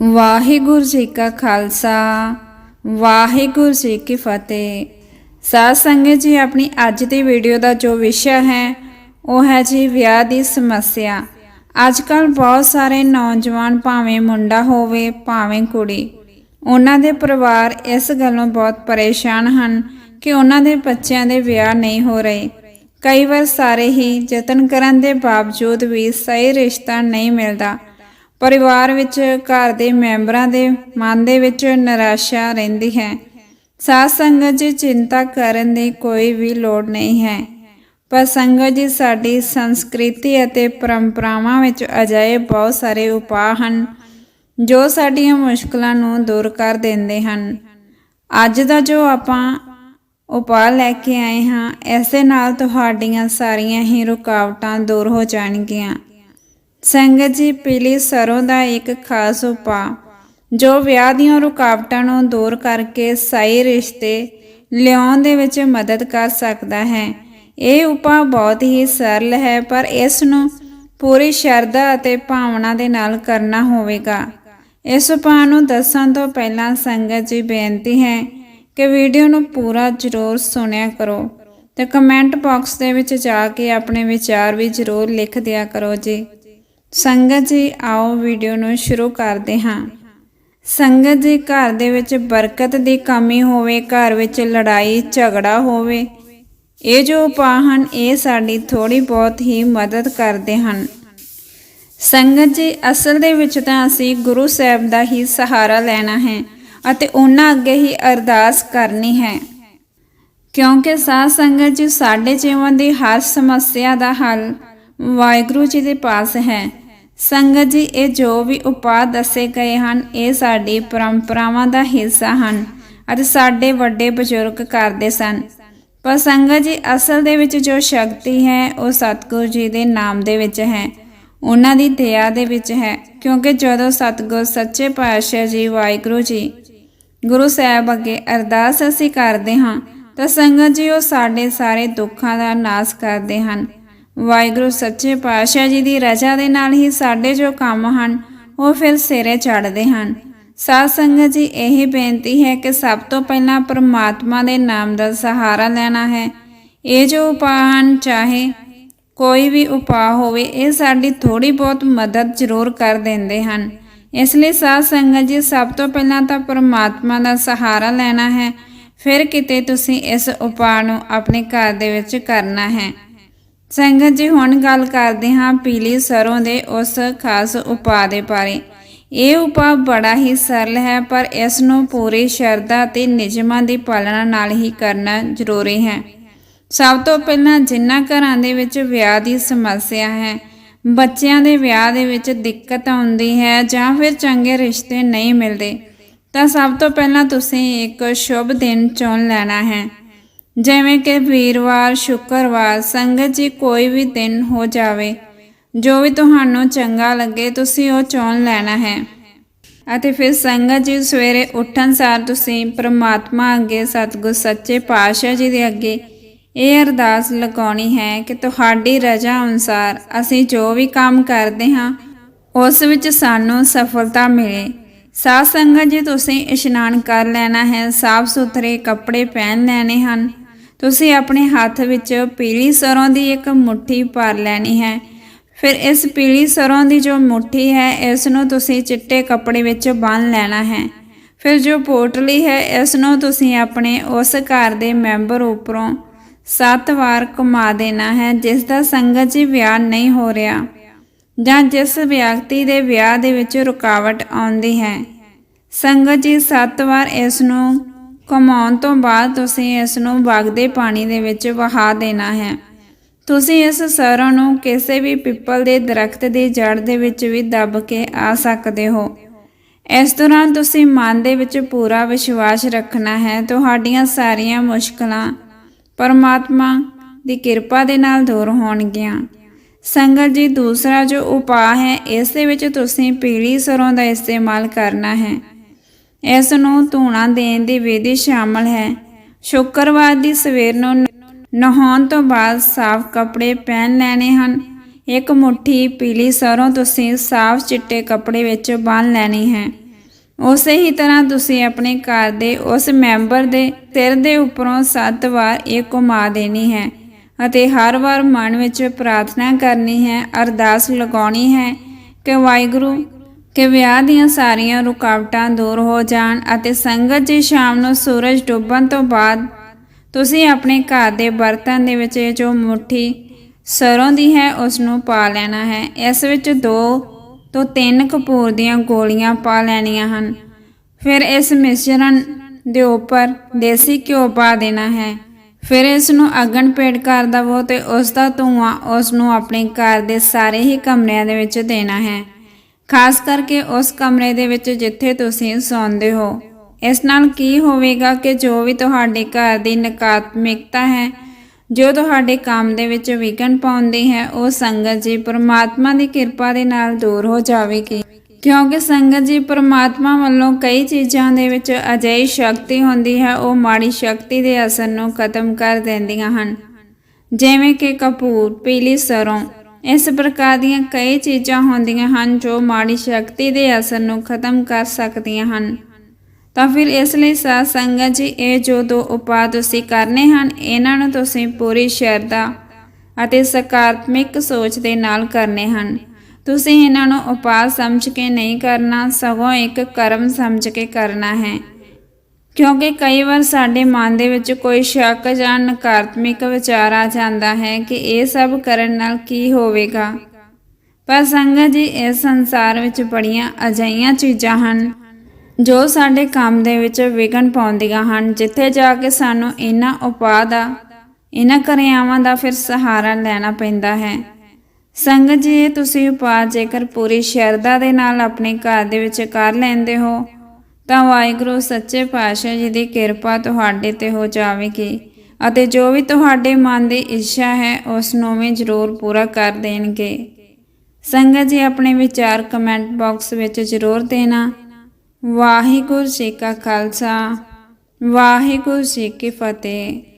ਵਾਹਿਗੁਰੂ ਜੀ ਕਾ ਖਾਲਸਾ, ਵਾਹਿਗੁਰੂ ਜੀ ਕੀ ਫਤਿਹ। ਸਾਧ ਸੰਗਤ ਜੀ, ਆਪਣੀ ਅੱਜ ਦੀ ਵੀਡੀਓ ਦਾ ਜੋ ਵਿਸ਼ਾ ਹੈ, ਉਹ ਹੈ ਜੀ ਵਿਆਹ ਦੀ ਸਮੱਸਿਆ। ਅੱਜ ਕੱਲ ਬਹੁਤ ਸਾਰੇ ਨੌਜਵਾਨ ਭਾਵੇਂ ਮੁੰਡਾ ਹੋਵੇ, ਭਾਵੇਂ ਕੁੜੀ, ਉਹਨਾਂ ਦੇ ਪਰਿਵਾਰ ਇਸ ਗੱਲੋਂ ਬਹੁਤ ਪਰੇਸ਼ਾਨ ਹਨ ਕਿ ਉਹਨਾਂ ਦੇ ਬੱਚਿਆਂ ਦੇ ਵਿਆਹ ਨਹੀਂ ਹੋ ਰਹੇ। ਕਈ ਵਾਰ ਸਾਰੇ ਹੀ ਯਤਨ ਕਰਨ ਦੇ ਬਾਵਜੂਦ ਵੀ ਸਹੀ ਰਿਸ਼ਤਾ ਨਹੀਂ ਮਿਲਦਾ। ਪਰਿਵਾਰ ਵਿੱਚ, ਘਰ ਦੇ ਮੈਂਬਰਾਂ ਦੇ ਮਨ ਦੇ ਵਿੱਚ ਨਿਰਾਸ਼ਾ ਰਹਿੰਦੀ ਹੈ। ਸਾਧ ਸੰਗਤ ਜੀ, ਚਿੰਤਾ ਕਰਨ ਦੀ ਕੋਈ ਵੀ ਲੋੜ ਨਹੀਂ ਹੈ। ਪਰ ਸੰਗਤ ਜੀ, ਸਾਡੀ ਸੰਸਕ੍ਰਿਤੀ ਅਤੇ ਪਰੰਪਰਾਵਾਂ ਵਿੱਚ ਅਜਿਹੇ ਬਹੁਤ ਸਾਰੇ ਉਪਾਅ ਹਨ, ਜੋ ਸਾਡੀਆਂ ਮੁਸ਼ਕਲਾਂ ਨੂੰ ਦੂਰ ਕਰ ਦਿੰਦੇ ਹਨ। ਅੱਜ ਦਾ ਜੋ ਆਪਾਂ ਉਪਾਅ ਲੈ ਕੇ ਆਏ ਹਾਂ, ਇਸ ਦੇ ਨਾਲ ਤੁਹਾਡੀਆਂ ਸਾਰੀਆਂ ਹੀ ਰੁਕਾਵਟਾਂ ਦੂਰ ਹੋ ਜਾਣਗੀਆਂ। ਸੰਗਤ ਜੀ, ਪੀਲੀ ਸਰੋਂ ਦਾ ਇੱਕ ਖਾਸ ਉਪਾਅ। ਜੋ ਵਿਆਹ ਦੀਆਂ ਰੁਕਾਵਟਾਂ ਨੂੰ ਦੂਰ ਕਰਕੇ ਸਹੀ ਰਿਸ਼ਤੇ ਲਿਆਉਣ ਦੇ ਵਿੱਚ ਮਦਦ ਕਰ ਸਕਦਾ ਹੈ। ਇਹ ਉਪਾਅ ਬਹੁਤ ਹੀ ਸਰਲ ਹੈ, ਪਰ ਇਸ ਨੂੰ ਪੂਰੀ ਸ਼ਰਧਾ ਅਤੇ ਭਾਵਨਾ ਦੇ ਨਾਲ ਕਰਨਾ ਹੋਵੇਗਾ। ਇਸ ਉਪਾਅ ਨੂੰ ਦੱਸਣ ਤੋਂ ਪਹਿਲਾਂ ਸੰਗਤ ਜੀ, ਬੇਨਤੀ ਹੈ ਕਿ ਵੀਡੀਓ ਨੂੰ ਪੂਰਾ ਜ਼ਰੂਰ ਸੁਣਿਆ ਕਰੋ ਤੇ ਕਮੈਂਟ ਬਾਕਸ ਦੇ ਵਿੱਚ ਜਾ ਕੇ ਆਪਣੇ ਵਿਚਾਰ ਵੀ ਜ਼ਰੂਰ ਲਿਖ ਦਿਆ ਕਰੋ ਜੀ। ਸੰਗਤ ਜੀ, ਆਓ ਵੀਡੀਓ ਨੂੰ ਸ਼ੁਰੂ ਕਰਦੇ ਹਾਂ। ਸੰਗਤ ਜੀ, ਘਰ ਦੇ ਵਿੱਚ ਬਰਕਤ ਦੀ ਕਮੀ ਹੋਵੇ, ਘਰ ਵਿੱਚ ਲੜਾਈ, ਝਗੜਾ ਹੋਵੇ, ਇਹ ਜੋ ਉਪਾਅ ਹਨ, ਇਹ ਸਾਡੀ ਥੋੜੀ ਬਹੁਤ ਹੀ ਮਦਦ ਕਰਦੇ ਹਨ। ਸੰਗਤ ਜੀ, ਅਸਲ ਦੇ ਵਿੱਚ ਤਾਂ ਅਸੀਂ ਗੁਰੂ ਸਾਹਿਬ ਦਾ ਹੀ ਸਹਾਰਾ ਲੈਣਾ ਹੈ ਅਤੇ ਉਹਨਾਂ ਅੱਗੇ ਹੀ ਅਰਦਾਸ ਕਰਨੀ ਹੈ। ਕਿਉਂਕਿ ਸਾਧ ਸੰਗਤ ਜੀ, ਸਾਡੇ ਜੀਵਨ ਦੀ ਹਰ ਸਮੱਸਿਆ ਦਾ ਹੱਲ ਵਾਹਿਗੁਰੂ ਜੀ ਦੇ ਪਾਸ ਹੈ। ਸੰਗਤ ਜੀ, ਇਹ ਜੋ ਵੀ ਉਪਾਅ ਦੱਸੇ ਗਏ ਹਨ, ਇਹ ਸਾਡੀ ਪਰੰਪਰਾਵਾਂ ਦਾ ਹਿੱਸਾ ਹਨ ਅਤੇ ਸਾਡੇ ਵੱਡੇ ਬਜ਼ੁਰਗ ਕਰਦੇ ਸਨ। ਪਰ ਸੰਗਤ ਜੀ, ਅਸਲ ਦੇ ਵਿੱਚ ਜੋ ਸ਼ਕਤੀ ਹੈ, ਉਹ ਸਤਿਗੁਰੂ ਜੀ ਦੇ ਨਾਮ ਦੇ ਵਿੱਚ ਹੈ। ਉਹਨਾਂ ਦੀ ਦਇਆ ਦੇ ਵਿੱਚ ਹੈ, ਕਿਉਂਕਿ ਜਦੋਂ ਸਤਿਗੁਰ ਸੱਚੇ ਪਾਤਸ਼ਾਹ ਜੀ, ਵਾਹਿਗੁਰੂ ਜੀ, ਗੁਰੂ ਸਾਹਿਬ ਅੱਗੇ ਅਰਦਾਸ ਅਸੀਂ ਕਰਦੇ ਹਾਂ, ਤਾਂ ਸੰਗਤ ਜੀ ਉਹ ਸਾਡੇ ਸਾਰੇ ਦੁੱਖਾਂ ਦਾ ਨਾਸ਼ ਕਰਦੇ ਹਨ। ਵਾਹਿਗੁਰੂ ਸੱਚੇ ਪਾਤਸ਼ਾਹ ਜੀ ਦੀ ਰਜ਼ਾ ਦੇ ਨਾਲ ਹੀ ਸਾਡੇ ਜੋ ਕੰਮ ਹਨ, ਉਹ ਫਿਰ ਸਿਰੇ ਚੜ੍ਹਦੇ ਹਨ। ਸਾਧ ਸੰਗਤ ਜੀ, ਇਹ ਬੇਨਤੀ ਹੈ ਕਿ ਸਭ ਤੋਂ ਪਹਿਲਾਂ ਪਰਮਾਤਮਾ ਦੇ ਨਾਮ ਦਾ ਸਹਾਰਾ ਲੈਣਾ ਹੈ। ਇਹ ਜੋ ਉਪਾਅ ਹਨ, ਚਾਹੇ ਕੋਈ ਵੀ ਉਪਾਅ ਹੋਵੇ, ਇਹ ਸਾਡੀ ਥੋੜੀ ਬਹੁਤ ਮਦਦ ਜ਼ਰੂਰ ਕਰ ਦਿੰਦੇ ਹਨ। ਇਸ ਲਈ ਸਾਧ ਸੰਗਤ ਜੀ, ਸਭ ਤੋਂ ਪਹਿਲਾਂ ਤਾਂ ਪਰਮਾਤਮਾ ਦਾ ਸਹਾਰਾ ਲੈਣਾ ਹੈ। ਫਿਰ ਕਿਤੇ ਤੁਸੀਂ ਇਸ ਉਪਾਅ ਨੂੰ ਆਪਣੇ ਘਰ ਦੇ ਵਿੱਚ ਕਰਨਾ ਹੈ। ਸੰਗਤ ਜੀ, ਹੁਣ ਗੱਲ ਕਰਦੇ ਹਾਂ ਪੀਲੀ ਸਰੋਂ ਦੇ ਉਸ ਖਾਸ ਉਪਾਅ ਦੇ ਬਾਰੇ। ਇਹ ਉਪਾਅ ਬੜਾ ਹੀ ਸਰਲ ਹੈ, ਪਰ ਇਸ ਨੂੰ ਪੂਰੀ ਸ਼ਰਧਾ ਤੇ ਨਿਯਮਾਂ ਦੀ ਪਾਲਣਾ ਨਾਲ ਹੀ ਕਰਨਾ ਜ਼ਰੂਰੀ ਹੈ। ਸਭ ਤੋਂ ਪਹਿਲਾਂ ਜਿਨ੍ਹਾਂ ਘਰਾਂ ਦੇ ਵਿੱਚ ਵਿਆਹ ਦੀ ਸਮੱਸਿਆ ਹੈ, ਬੱਚਿਆਂ ਦੇ ਵਿਆਹ ਦੇ ਵਿੱਚ ਦਿੱਕਤ ਆਉਂਦੀ ਹੈ ਜਾਂ ਫਿਰ ਚੰਗੇ ਰਿਸ਼ਤੇ ਨਹੀਂ ਮਿਲਦੇ, ਤਾਂ ਸਭ ਤੋਂ ਪਹਿਲਾਂ ਤੁਸੀਂ ਇੱਕ ਸ਼ੁਭ ਦਿਨ ਚੁਣ ਲੈਣਾ ਹੈ। ਜਿਵੇਂ ਕਿ ਵੀਰਵਾਰ, ਸ਼ੁੱਕਰਵਾਰ, ਸੰਗਤ ਜੀ, ਕੋਈ ਵੀ ਦਿਨ ਹੋ ਜਾਵੇ, ਜੋ ਵੀ ਤੁਹਾਨੂੰ ਚੰਗਾ ਲੱਗੇ, ਤੁਸੀਂ ਉਹ ਚੁਣ ਲੈਣਾ ਹੈ। ਅਤੇ ਫਿਰ ਸੰਗਤ ਜੀ ਸਵੇਰੇ ਉੱਠਣ ਸਾਰ ਤੁਸੀਂ ਪ੍ਰਮਾਤਮਾ ਅੱਗੇ, ਸਤਿਗੁਰ ਸੱਚੇ ਪਾਤਸ਼ਾਹ ਜੀ ਦੇ ਅੱਗੇ ਇਹ ਅਰਦਾਸ ਲਗਾਉਣੀ ਹੈ ਕਿ ਤੁਹਾਡੀ ਰਜ਼ਾ ਅਨੁਸਾਰ ਅਸੀਂ ਜੋ ਵੀ ਕੰਮ ਕਰਦੇ ਹਾਂ, ਉਸ ਵਿੱਚ ਸਾਨੂੰ ਸਫਲਤਾ ਮਿਲੇ। ਸਾਧ ਸੰਗਤ ਜੀ, ਤੁਸੀਂ ਇਸ਼ਨਾਨ ਕਰ ਲੈਣਾ ਹੈ ਸਾਫ਼ ਸੁਥਰੇ ਕੱਪੜੇ ਪਹਿਨ ਲੈਣੇ ਹਨ। ਤੁਸੀਂ ਆਪਣੇ ਹੱਥ ਵਿੱਚ ਪੀਲੀ ਸਰੋਂ ਦੀ ਇੱਕ ਮੁਠੀ ਭਰ ਲੈਣੀ ਹੈ। ਫਿਰ ਇਸ ਪੀਲੀ ਸਰੋਂ ਦੀ ਜੋ ਮੁਠੀ ਹੈ ਇਸ ਨੂੰ ਤੁਸੀਂ ਚਿੱਟੇ ਕੱਪੜੇ ਵਿੱਚ ਬੰਨ ਲੈਣਾ ਹੈ। ਫਿਰ ਜੋ ਪੋਟਲੀ ਹੈ ਇਸ ਨੂੰ ਤੁਸੀਂ ਆਪਣੇ ਉਸ ਘਰ ਦੇ ਮੈਂਬਰ ਉੱਪਰੋਂ ਸੱਤ ਵਾਰ ਘੁਮਾ ਦੇਣਾ ਹੈ, ਜਿਸ ਦਾ ਸੰਗਤ ਜੀ ਵਿਆਹ ਨਹੀਂ ਹੋ ਰਿਹਾ ਜਾਂ ਜਿਸ ਵਿਅਕਤੀ ਦੇ ਵਿਆਹ ਦੇ ਵਿੱਚ ਰੁਕਾਵਟ ਆਉਂਦੀ ਹੈ। ਸੰਗਤ ਜੀ ਸੱਤ ਵਾਰ ਇਸ ਨੂੰ ਘੁਮਾਉਣ ਤੋਂ ਬਾਅਦ ਤੁਸੀਂ ਇਸ ਨੂੰ ਵਗਦੇ ਪਾਣੀ ਦੇ ਵਿੱਚ ਵਹਾ ਦੇਣਾ ਹੈ। ਤੁਸੀਂ ਇਸ ਸਰੋਂ ਨੂੰ ਕਿਸੇ ਵੀ ਪਿੱਪਲ ਦੇ ਦਰਖਤ ਦੀ ਜੜ ਦੇ ਵਿੱਚ ਵੀ ਦੱਬ ਕੇ ਆ ਸਕਦੇ ਹੋ। ਇਸ ਦੌਰਾਨ ਤੁਸੀਂ ਮਨ ਦੇ ਵਿੱਚ ਪੂਰਾ ਵਿਸ਼ਵਾਸ ਰੱਖਣਾ ਹੈ। ਤੁਹਾਡੀਆਂ ਸਾਰੀਆਂ ਮੁਸ਼ਕਲਾਂ ਪਰਮਾਤਮਾ ਦੀ ਕਿਰਪਾ ਦੇ ਨਾਲ ਦੂਰ ਹੋਣਗੀਆਂ। ਸੰਗਤ ਜੀ, ਦੂਸਰਾ ਜੋ ਉਪਾਅ ਹੈ, ਇਸ ਦੇ ਵਿੱਚ ਤੁਸੀਂ ਪੀਲੀ ਸਰੋਂ ਦਾ ਇਸਤੇਮਾਲ ਕਰਨਾ ਹੈ। ਇਸ ਨੂੰ ਧੂਣਾ ਦੇਣ ਦੀ ਵਿਧੀ ਸ਼ਾਮਲ ਹੈ। ਸ਼ੁੱਕਰਵਾਰ ਦੀ ਸਵੇਰ ਨੂੰ ਨਹਾਉਣ ਤੋਂ ਬਾਅਦ ਸਾਫ਼ ਕੱਪੜੇ ਪਹਿਨ ਲੈਣੇ ਹਨ। ਇੱਕ ਮੁਠੀ ਪੀਲੀ ਸਰੋਂ ਤੁਸੀਂ ਸਾਫ਼ ਚਿੱਟੇ ਕੱਪੜੇ ਵਿੱਚ ਬੰਨ ਲੈਣੀ ਹੈ। ਉਸੇ ਹੀ ਤਰ੍ਹਾਂ ਤੁਸੀਂ ਆਪਣੇ ਘਰ ਦੇ ਉਸ ਮੈਂਬਰ ਦੇ ਸਿਰ ਦੇ ਉੱਪਰੋਂ ਸੱਤ ਵਾਰ ਇਹ ਘੁਮਾ ਦੇਣੀ ਹੈ ਅਤੇ ਹਰ ਵਾਰ ਮਨ ਵਿੱਚ ਪ੍ਰਾਰਥਨਾ ਕਰਨੀ ਹੈ, ਅਰਦਾਸ ਲਗਾਉਣੀ ਹੈ ਕਿ ਵਾਹਿਗੁਰੂ ਕਿ ਵਿਆਹ ਦੀਆਂ ਸਾਰੀਆਂ ਰੁਕਾਵਟਾਂ ਦੂਰ ਹੋ ਜਾਣ ਅਤੇ ਸੰਗਤ ਜੀ ਸ਼ਾਮ ਨੂੰ ਸੂਰਜ ਡੁੱਬਣ ਤੋਂ ਬਾਅਦ ਤੁਸੀਂ ਆਪਣੇ ਘਰ ਦੇ ਬਰਤਨ ਦੇ ਵਿੱਚ ਜੋ ਮੁਠੀ ਸਰੋਂ ਦੀ ਹੈ, ਉਸ ਨੂੰ ਪਾ ਲੈਣਾ ਹੈ। ਇਸ ਵਿੱਚ ਦੋ ਤੋਂ ਤਿੰਨ ਕਪੂਰ ਦੀਆਂ ਗੋਲੀਆਂ ਪਾ ਲੈਣੀਆਂ ਹਨ। ਫਿਰ ਇਸ ਮਿਸ਼ਰਣ ਦੇ ਉੱਪਰ ਦੇਸੀ ਘਿਓ ਪਾ ਦੇਣਾ ਹੈ। ਫਿਰ ਇਸ ਨੂੰ ਅਗਨ ਪੇੜ ਕਰ ਦਵੋ ਤੇ ਉਸ ਦਾ ਧੂਆਂ ਉਸ ਨੂੰ ਆਪਣੇ ਘਰ ਦੇ ਸਾਰੇ ਹੀ ਕਮਰਿਆਂ ਦੇ ਵਿੱਚ ਦੇਣਾ ਹੈ। ਖਾਸ ਕਰਕੇ ਉਸ ਕਮਰੇ ਦੇ ਵਿੱਚ ਜਿੱਥੇ ਤੁਸੀਂ ਸੌਂਦੇ ਹੋ। ਇਸ ਨਾਲ ਕੀ ਹੋਵੇਗਾ ਕਿ ਜੋ ਵੀ ਤੁਹਾਡੇ ਘਰ ਦੀ ਨਕਾਰਾਤਮਕਤਾ ਹੈ, ਜੋ ਤੁਹਾਡੇ ਕੰਮ ਦੇ ਵਿੱਚ ਵਿਘਨ ਪਾਉਂਦੀ ਹੈ, ਉਹ ਸੰਗਤ ਜੀ ਪਰਮਾਤਮਾ ਦੀ ਕਿਰਪਾ ਦੇ ਨਾਲ ਦੂਰ ਹੋ ਜਾਵੇਗੀ। ਕਿਉਂਕਿ ਸੰਗਤ ਜੀ ਪਰਮਾਤਮਾ ਵੱਲੋਂ ਕਈ ਚੀਜ਼ਾਂ ਦੇ ਵਿੱਚ ਅਜਿਹੀ ਸ਼ਕਤੀ ਹੁੰਦੀ ਹੈ, ਉਹ ਮਾੜੀ ਸ਼ਕਤੀ ਦੇ ਅਸਰ ਨੂੰ ਖਤਮ ਕਰ ਦਿੰਦੀਆਂ ਹਨ। ਜਿਵੇਂ ਕਿ ਕਪੂਰ, ਪੀਲੀ ਸਰੋਂ ਇਸ ਪ੍ਰਕਾਰ ਦੀਆਂ ਕਈ ਚੀਜ਼ਾਂ ਹੁੰਦੀਆਂ ਹਨ ਜੋ ਮਾੜੀ ਸ਼ਕਤੀ ਦੇ ਅਸਰ ਨੂੰ ਖਤਮ ਕਰ ਸਕਦੀਆਂ ਹਨ। ਤਾਂ ਫਿਰ ਇਸ ਲਈ ਸਾਧ ਸੰਗਤ ਜੀ, ਇਹ ਜੋ ਦੋ ਉਪਾਅ ਤੁਸੀਂ ਕਰਨੇ ਹਨ, ਇਹਨਾਂ ਨੂੰ ਤੁਸੀਂ ਪੂਰੀ ਸ਼ਰਧਾ ਅਤੇ ਸਕਾਰਾਤਮਕ ਸੋਚ ਦੇ ਨਾਲ ਕਰਨੇ ਹਨ। ਤੁਸੀਂ ਇਹਨਾਂ ਨੂੰ ਉਪਾਅ ਸਮਝ ਕੇ ਨਹੀਂ ਕਰਨਾ, ਸਗੋਂ ਇੱਕ ਕਰਮ ਸਮਝ ਕੇ ਕਰਨਾ ਹੈ। ਕਿਉਂਕਿ ਕਈ ਵਾਰ ਸਾਡੇ ਮਨ ਦੇ ਵਿੱਚ ਕੋਈ ਸ਼ੱਕ ਜਾਂ ਨਕਾਰਾਤਮਕ ਵਿਚਾਰ ਆ ਜਾਂਦਾ ਹੈ ਕਿ ਇਹ ਸਭ ਕਰਨ ਨਾਲ ਕੀ ਹੋਵੇਗਾ। ਪਰ ਸੰਗਤ ਜੀ, ਇਸ ਸੰਸਾਰ ਵਿੱਚ ਬੜੀਆਂ ਅਜਈਆਂ ਚੀਜ਼ਾਂ ਹਨ ਜੋ ਸਾਡੇ ਕੰਮ ਦੇ ਵਿੱਚ ਵਿਘਨ ਪਾਉਂਦੀਆਂ ਹਨ, ਜਿੱਥੇ ਜਾ ਕੇ ਸਾਨੂੰ ਇਹਨਾਂ ਉਪਾਅ ਦਾ, ਇਹਨਾਂ ਕਿਰਿਆਵਾਂ ਦਾ ਫਿਰ ਸਹਾਰਾ ਲੈਣਾ ਪੈਂਦਾ ਹੈ। ਸੰਗਤ ਜੀ, ਇਹ ਤੁਸੀਂ ਉਪਾਅ ਜੇਕਰ ਪੂਰੀ ਸ਼ਰਧਾ ਦੇ ਨਾਲ ਆਪਣੇ ਘਰ ਦੇ ਵਿੱਚ ਕਰ ਲੈਂਦੇ ਹੋ ਤਾਂ ਵਾਹਿਗੁਰੂ, ਸੱਚੇ ਪਾਤਸ਼ਾਹ ਜੀ ਦੀ ਕਿਰਪਾ ਤੁਹਾਡੇ ਤੇ ਹੋ ਜਾਵੇਗੀ ਅਤੇ ਜੋ ਵੀ ਤੁਹਾਡੇ ਮਨ ਦੀ ਇੱਛਾ ਹੈ, ਉਸ ਨੂੰ ਵੀ ਜ਼ਰੂਰ ਪੂਰਾ ਕਰ ਦੇਣਗੇ। ਸੰਗਤ ਜੀ, ਆਪਣੇ ਵਿਚਾਰ ਕਮੈਂਟ ਬਾਕਸ ਵਿੱਚ ਜ਼ਰੂਰ ਦੇਣਾ। ਵਾਹਿਗੁਰੂ ਜੀ ਕਾ ਖਾਲਸਾ, ਵਾਹਿਗੁਰੂ ਜੀ ਕੀ ਫਤਿਹ।